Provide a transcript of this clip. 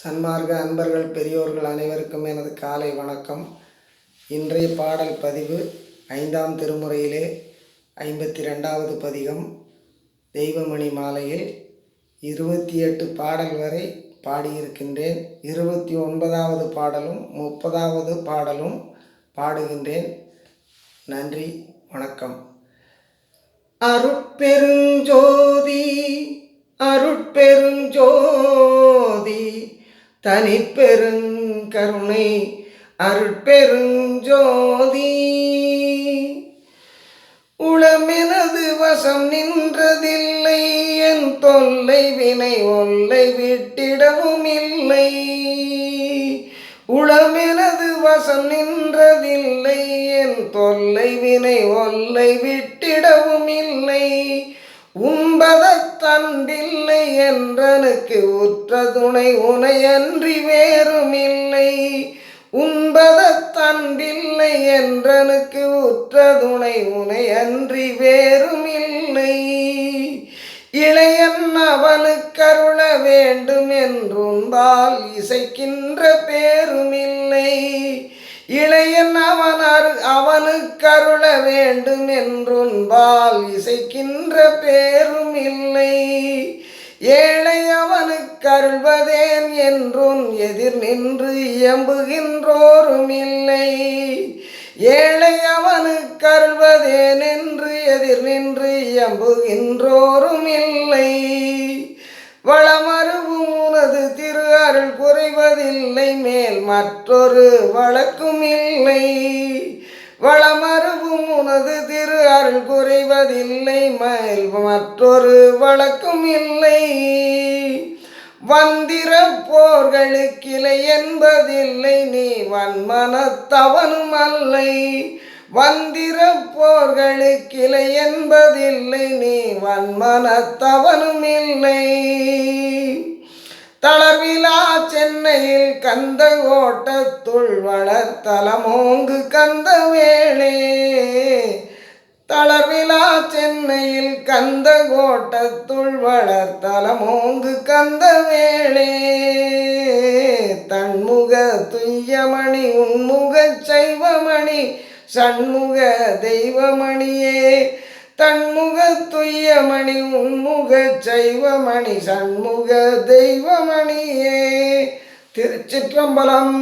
சன்மார்க்க அன்பர்கள் பெரியோர்கள் அனைவருக்கும் எனது காலை வணக்கம். இன்றைய பாடல் பதிவு ஐந்தாம் திருமுறையிலே ஐம்பத்தி ரெண்டாவது பதிகம் தெய்வமணி மாலையில் இருபத்தி எட்டு பாடல் வரை பாடியிருக்கின்றேன். இருபத்தி ஒன்பதாவது பாடலும் முப்பதாவது பாடலும் பாடுகின்றேன். நன்றி வணக்கம். அருட்பெருஞ்சோதி அருட்பெருஞ்சோதி தனிப்பெருங்கருணை அருட்பெருஞ்சோதி. உளமெனது வசம் நின்றதில்லை என் தொல்லை வினை ஒல்லை விட்டிடவும் இல்லை. உளமெனது வசம் நின்றதில்லை என் தொல்லை வினை ஒல்லை விட்டிடவும் இல்லை. உம்பதத் தண்டில்லை என்றனுக்கு உற்ற துணை உனையன்றி வேறுமில்லை. உண்பதத் தண்டில்லை என்றனுக்கு உற்ற துணை உனையன்றி வேறுமில்லை. இளையன் அவனுக்கருள வேண்டும் என்றுந்தால் இசைக்கின்ற பேருமில்லை இளையன் அவன் அரு அவனுக்கருள வேண்டும் என்றுன்பால் இசைக்கின்ற பேரும் இல்லை. ஏழை அவனுக்கருள்வதேன் என்றும் எதிர் நின்று இயம்புகின்றோரும் இல்லை. ஏழை அவனுக்கருள்வதேன் என்று எதிர் நின்று இயம்புகின்றோரும் இல்லை. வளமருவும் உனது திரு அருள் குறைவதில்லை. மேல் மற்றொரு வழக்கும் இல்லை. வளமருவும் உனது திரு அருள் குறைவதில்லை மயில் மற்றொரு வழக்கும் இல்லை. வந்திர போர்களுக்கிளை என்பதில்லை நீ வன்மனத்தவனும் அல்லை. வந்திர போர்களுக்கிளை என்பதில்லை நீ வன்மனத்தவனும் இல்லை. சென்னையில் கந்த ஓட்டத்துள் வளர்த்தலமோங்கு கந்த வேளே. தளர்விழா சென்னையில் கந்த கோட்டத்துள் வளர்த்தலமோங்கு கந்த வேளே. தன்முக துய்யமணி உன்முக சைவமணி சண்முக தெய்வமணியே. தன்முக துய்யமணி உன்முக சைவமணி சண்முக தெய்வமணியே. திருச்சிற்றம்பலம்